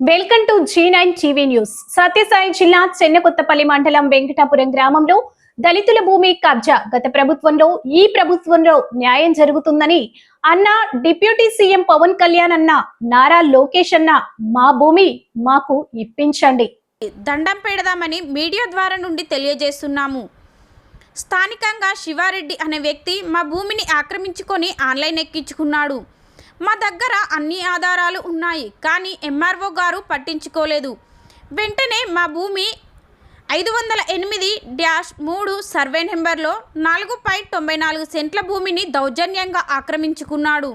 Welcome to G nine TV news Satyasai జిల్లా చెన్నకొత్తపల్లి మండలం వెంకటాపురం గ్రామంలో దళితుల భూమి కబ్జా గత ప్రభుత్వంలో ఈ ప్రభుత్వంలో న్యాయం జరుగుతుందని అన్న డిప్యూటీ సీఎం పవన్ కళ్యాణ్ అన్న నారా లోకేష్ అన్న మా భూమి మాకు ఇప్పించండి. దండం పెడదామని మీడియా ద్వారా నుండి తెలియజేస్తున్నాము. స్థానికంగా శివారెడ్డి అనే వ్యక్తి మా భూమిని ఆక్రమించుకొని ఆన్లైన్ ఎక్కించుకున్నాడు. మా దగ్గర అన్ని ఆధారాలు ఉన్నాయి కానీ ఎంఆర్ఓ గారు పట్టించుకోలేదు. వెంటనే మా భూమి ఐదు వందల ఎనిమిది డ్యాష్ మూడు సర్వే నెంబర్లో నాలుగు పై తొంభై నాలుగు సెంట్ల భూమిని దౌర్జన్యంగా ఆక్రమించుకున్నాడు.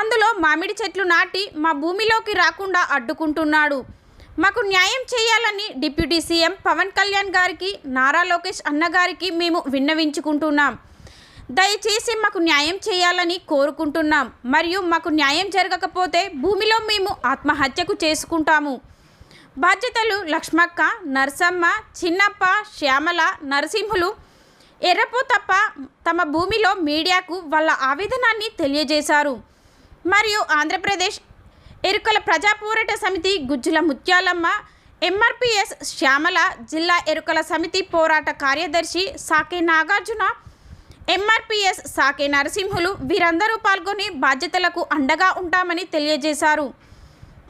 అందులో మామిడి చెట్లు నాటి మా భూమిలోకి రాకుండా అడ్డుకుంటున్నాడు. మాకు న్యాయం చేయాలని డిప్యూటీ సీఎం పవన్ కళ్యాణ్ గారికి నారా లోకేష్ అన్నగారికి మేము విన్నవించుకుంటున్నాం. దయచేసి మాకు న్యాయం చేయాలని కోరుకుంటున్నాం. మరియు మాకు న్యాయం జరగకపోతే భూమిలో మేము ఆత్మహత్యకు చేసుకుంటాము. బాధ్యతలు లక్ష్మక్క నరసమ్మ చిన్నప్ప శ్యామల నరసింహులు ఎర్రపోతప్ప తమ భూమిలో మీడియాకు వాళ్ళ ఆవేదనాన్ని తెలియజేశారు. మరియు ఆంధ్రప్రదేశ్ ఎరుకల ప్రజా పోరాట సమితి గుజ్జుల ముత్యాలమ్మ ఎంఆర్పిఎస్ శ్యామల జిల్లా ఎరుకల సమితి పోరాట కార్యదర్శి సాకే నాగార్జున ఎంఆర్పిఎస్ సాకే నరసింహులు వీరందరూ పాల్గొని బాధ్యతలకు అండగా ఉంటామని తెలియజేశారు.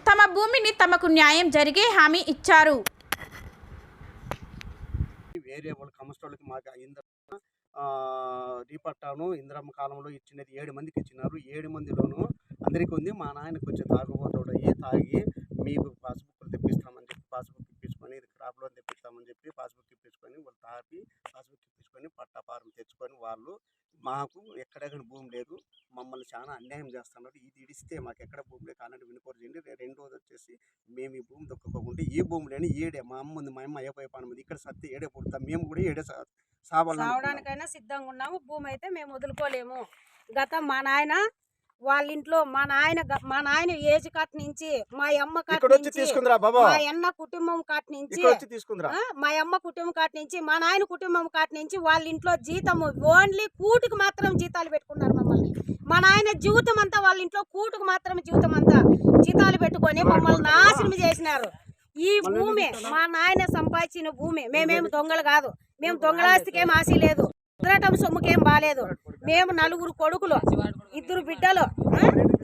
తమ భూమిని తమకు న్యాయం జరిగే హామీ ఇచ్చారు. వేరే వాళ్ళు కమస్టోళ్ళకి మాకు ఇంద్ర రీపట్టాను ఇంద్రమ్మ కాలంలో ఇచ్చినది ఏడు మందికి ఇచ్చినారు. ఏడు మందిలోనూ అందరికీ ఉంది. మా నాయన కొంచెం తాగుబోతాడు ఏ తాగి మీకు పాస్బుక్లు తెప్పిస్తాను మాకు ఎక్కడెక్కడ భూమి లేదు. మమ్మల్ని చాలా అన్యాయం చేస్తున్నారు. ఇది ఇడిస్తే మాకు ఎక్కడ భూమి లేదు. అన్నట్టు వినుకోరు చేయండి. రెండోది వచ్చేసి మేము ఈ భూమి దొక్కకోకుండా ఈ భూమి లేని ఏడే మా అమ్మ ఉంది మా అమ్మ అయ్యపోయే పని ఇక్కడ సత్తి ఏడే పుడతాం. మేము కూడా ఏడే సా- సావడానికైనా సిద్ధంగా ఉన్నాము. భూమి అయితే మేము వదులుకోలేము. గత మా నాయన వాళ్ళ ఇంట్లో మా నాయన మా నాయన ఏజ్ కట్ నుంచి మా అమ్మ కట్ నుంచి మా అన్న కుటుంబం కట్ నుంచి మా అమ్మ కుటుంబం కాటి నుంచి మా నాయన కుటుంబం కాటి నుంచి వాళ్ళ ఇంట్లో జీతము ఓన్లీ కూటుకు మాత్రం జీతాలు పెట్టుకున్నారు మమ్మల్ని. మా నాయన జీవితం అంతా వాళ్ళ ఇంట్లో కూటుకు మాత్రం జీవితం అంతా జీతాలు పెట్టుకొని మమ్మల్ని నాశనం చేసినారు. ఈ భూమి మా నాయన సంపాదించిన భూమి మేమేం దొంగలు కాదు. మేము దొంగలాస్తికేం ఆశ లేదు. కుదరటం సొమ్ముకేం బాలేదు. మేము నలుగురు కొడుకులు ఇద్దరు బిడ్డలు?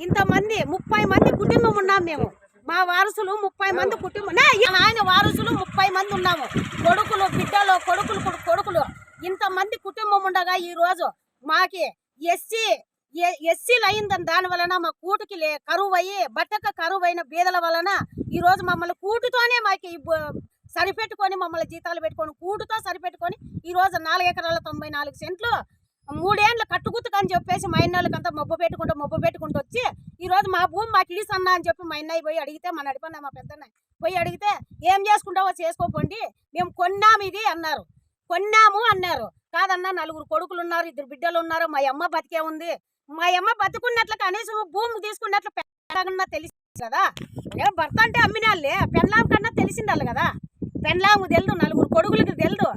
ఇంతమంది ముప్పై మంది కుటుంబం ఉన్నాం మేము. మా వారసులు ముప్పై మంది కుటుంబం. నా ఈ నాయన వారసులు ముప్పై మంది ఉన్నాము. కొడుకులు బిడ్డలు కొడుకులు కొడు- కొడుకులు. ఇంతమంది కుటుంబం ఉండగా ఈ రోజు మాకి ఎస్సీ ఎస్సీలు అయిందని దాని వలన మా కూటుకి లే కరువు అయ్యి బట్టక కరువు అయిన బీదల వలన ఈ రోజు మమ్మల్ని కూటుతోనే మాకు సరిపెట్టుకొని మమ్మల్ని జీతాలు పెట్టుకొని కూటుతో సరిపెట్టుకొని ఈ రోజు నాలుగు ఎకరాల తొంభై నాలుగు సెంట్లు మూడేళ్ళు కట్టుకుతుకని చెప్పేసి మా ఇన్నోళ్ళకంతా మొబ్బు పెట్టుకుంటూ మొబ్బు పెట్టుకుంటూ వచ్చి ఈరోజు మా భూమి మాకు ఇడిసన్నా అని చెప్పి మా అన్నయ్య పోయి అడిగితే మా నడిపన్న మా పెద్దన్న పోయి అడిగితే ఏం చేసుకుంటావో చేసుకోకండి మేము కొన్నాము ఇది అన్నారు. కొన్నాము అన్నారు. కాదన్నా నలుగురు కొడుకులు ఉన్నారు ఇద్దరు బిడ్డలు ఉన్నారు మా అమ్మ బతికే ఉంది. మా అమ్మ బతుకున్నట్లు కనీసం భూమి తీసుకున్నట్లు పెద్దగా తెలిసి కదా భర్త అంటే అమ్మినాళ్ళే పెన్లాం కన్నా తెలిసిండాలి కదా. పెన్లాము తెలుదు నలుగురు కొడుకులకి తెలుదు.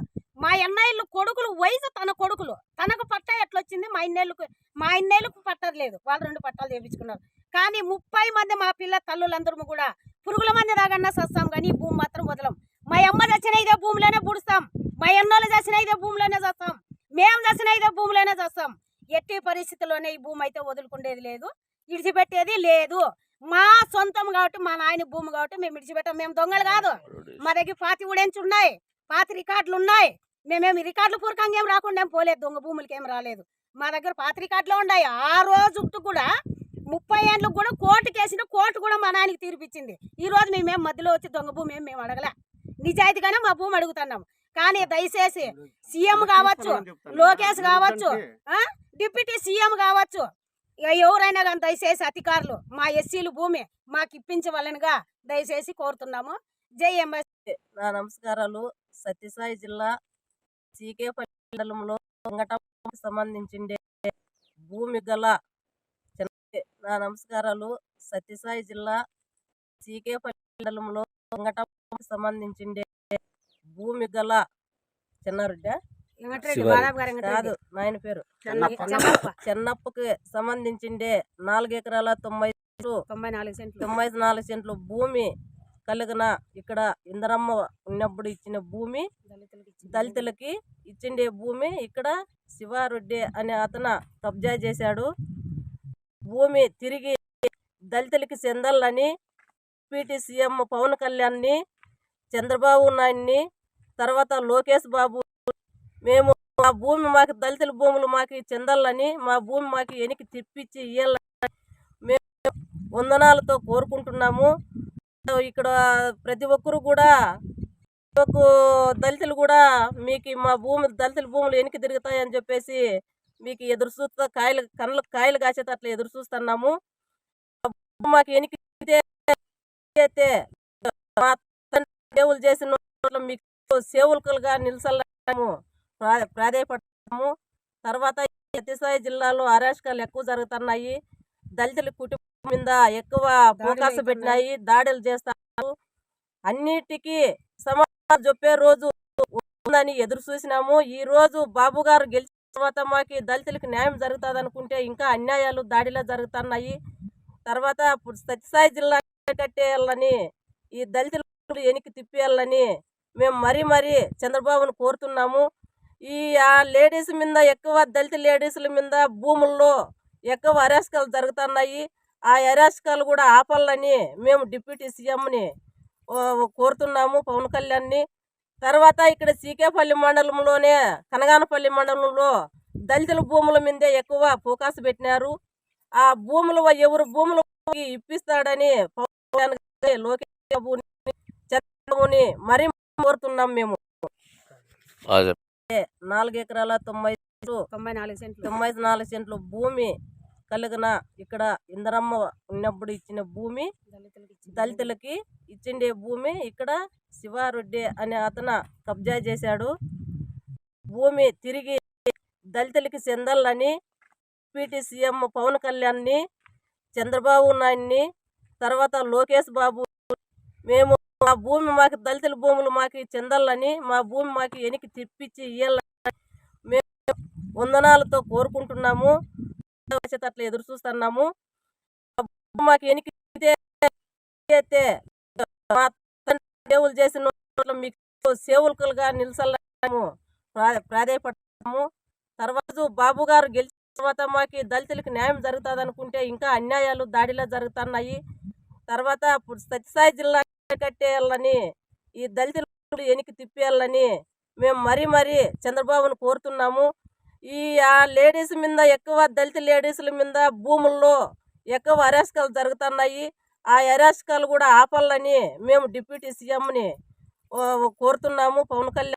మా అన్నయ్యలు కొడుకులు వయసు తన కొడుకులు. తనకు పట్టా ఎట్లొచ్చింది? మా ఇన్నేళ్ళకు మా ఇన్నేళ్ళకు పట్టలేదు వాళ్ళు రెండు పట్టాలు చేపించుకున్నారు. కానీ ముప్పై మంది మా పిల్ల తల్లులందరూ కూడా పురుగుల మంది దాగన్నా సస్తాం కానీ ఈ భూమి మాత్రం వదలం. మా అమ్మ చచ్చిన ఇదే భూమిలోనే పుడుస్తాం మా ఎన్నోళ్ళు చచ్చిన ఇదే భూమిలోనే చస్తాం. మేము చచ్చిన ఇదే భూమిలోనే చస్తాం. ఎట్టి పరిస్థితుల్లోనే ఈ భూమి అయితే వదులుకుండేది లేదు. ఇడిచిపెట్టేది లేదు. మా సొంతం కాబట్టి మా నాయన భూమి కాబట్టి మేము ఇడిచిపెట్టాం. మేము దొంగలు కాదు. మా దగ్గర పాతి ఉడేంచి ఉన్నాయి పాతి రికార్డులు ఉన్నాయి మేమేమి రికార్డులు పూర్వకంగా ఏం రాకుండా ఏం పోలేదు. దొంగ భూములకి ఏం రాలేదు. మా దగ్గర పాతి రికార్డులు ఉన్నాయి. ఆ రోజు కూడా ముప్పై ఏళ్ళకు కూడా కోర్టు కేసిన కోర్టు కూడా మా నాయనకి తీర్పిచ్చింది. ఈ రోజు మేమేం మధ్యలో వచ్చి దొంగ భూమి ఏం మేము అడగలే. నిజాయితీగానే మా భూమి అడుగుతున్నాం. కానీ దయచేసి సీఎం కావచ్చు లోకేష్ కావచ్చు ఆ? డిప్యూటీ సీఎం కావచ్చు ఇక ఎవరైనా కానీ దయచేసి అధికారులు మా ఎస్సీలు భూమి మాకు ఇప్పించవలనుగా దయచేసి కోరుతున్నాము. జై ఎంఎస్. నా నమస్కారాలు. సత్యసాయి జిల్లా చీకేపల్లి మండలంలో వంగటంకి సంబంధించిండే భూమి గల చిన్న- నా నమస్కారాలు. సత్యసాయి జిల్లా చీకేపల్లి మండలంలో సంబంధించిండే భూమి గల చిన్నారెడ్డి? కాదు. నాయన పేరు. చెన్నప్ప. చెన్నప్ప. చెన్నప్పకి సంబంధించిండే నాలుగు ఎకరాల తొంభై తొంభై నాలుగు సెంట్లు. తొంభై నాలుగు సెంట్లు భూమి కలిగిన ఇక్కడ ఇందరమ్మ ఉన్నప్పుడు ఇచ్చిన భూమి దళితులకి ఇచ్చిండే భూమి ఇక్కడ శివారెడ్డి అనే అతను కబ్జా చేశాడు. భూమి తిరిగి దళితులకి చెందాలని డిప్యూటీ సీఎం పవన్ కళ్యాణ్ని చంద్రబాబు నాయుడిని తర్వాత లోకేష్ బాబు మేము మా భూమి మాకు దళితుల భూములు మాకు చెందాలని మా భూమి మాకు వెనక్కి తిప్పించి ఇవ్వాలని మేము వందనాలతో కోరుకుంటున్నాము. ఇక్కడ ప్రతి ఒక్కరు కూడా ఒక్క దళితులు కూడా మీకు మా భూమి దళితుల భూములు వెనక్కి తిరుగుతాయని చెప్పేసి మీకు ఎదురు చూస్తా కాయలు కళ్ళ కాయలు కాసేది అట్లా ఎదురు చూస్తున్నాము. మాకు వెనక్కి అయితే మా తండ్రి సేవలు చేసిన మీకు సేవకులుగా నిలసలేము. ప్రా- ప్రాధాయపడతాము. తర్వాత సత్యసాయి జిల్లాలో అరాచకాలు ఎక్కువ జరుగుతున్నాయి. దళితుల కుటుంబ మీద ఎక్కువ ఫోకస్ పెట్టినాయి దాడులు చేస్తారు అన్నిటికీ సమాధానం చెప్పే రోజు ఉందని ఎదురు చూసినాము. ఈ రోజు బాబు గారు గెలిచిన తర్వాత మాకు దళితులకు న్యాయం జరుగుతుంది అనుకుంటే ఇంకా అన్యాయాలు దాడిలో జరుగుతున్నాయి. తర్వాత సత్యసాయి జిల్లా కట్టేయాలని ఈ దళితులు వెనక్కి తిప్పేయాలని మేము మరీ మరీ చంద్రబాబును కోరుతున్నాము. ఈ ఆ లేడీస్ మీద ఎక్కువ దళిత లేడీసుల మీద భూముల్లో ఎక్కువ అరాచకాలు జరుగుతున్నాయి. ఆ అరాచకాలు కూడా ఆపాలని మేము డిప్యూటీ సీఎంని కోరుతున్నాము పవన్ కళ్యాణ్ని. తర్వాత ఇక్కడ సీకేపల్లి మండలంలోనే కనగానపల్లి మండలంలో దళితుల భూముల మీదే ఎక్కువ ఫోకస్ పెట్టినారు. ఆ భూములు ఎవరు భూములు ఇప్పిస్తాడని పవన్ కళ్యాణ్ లోకేష్ బాబుని చంద్రబాబుని మరీ కోరుతున్నాం మేము. నాలుగు ఎకరాల తొంభై సెంట్లు తొంభై నాలుగు సెంట్లు. తొంభై నాలుగు సెంట్లు భూమి కలిగిన ఇక్కడ ఇందరమ్మ ఉన్నప్పుడు ఇచ్చిన భూమి దళితులకి ఇచ్చిండే భూమి ఇక్కడ శివారెడ్డి అనే అతను కబ్జా చేశాడు. భూమి తిరిగి దళితులకి చెందాలని డిప్యూటీ సీఎం పవన్ కళ్యాణ్ని చంద్రబాబు నాయుడిని తర్వాత లోకేష్ బాబు మేము మా భూమి మాకు దళితుల భూములు మాకు చెందాలని మా భూమి మాకు వెనక్కి తిప్పించి ఇయ్యాలని మేము వందనాలతో కోరుకుంటున్నాము. వచ్చేటట్లు ఎదురు చూస్తున్నాము. మాకు వెనక్కి అయితే సేవలు చేసిన మీకు సేవకులుగా నిలిచలేము ప్రా- ప్రాధాయపడతాము. తర్వాత బాబు గారు గెలిచిన తర్వాత మాకు దళితులకు న్యాయం జరుగుతుంది అనుకుంటే ఇంకా అన్యాయాలు దాడిలో జరుగుతున్నాయి. తర్వాత సత్యసాయి జిల్లా కట్టేయాలని ఈ దళితులు ఎనికి తిప్పేయాలని మేము మరీ మరీ చంద్రబాబును కోరుతున్నాము. ఈ ఆ లేడీస్ మీద ఎక్కువ దళిత లేడీసుల మీద భూముల్లో ఎక్కువ అరాచకాలు జరుగుతున్నాయి. ఆ అరాచకాలు కూడా ఆపాలని మేము డిప్యూటీ సీఎంని కోరుతున్నాము. పవన్ కళ్యాణ్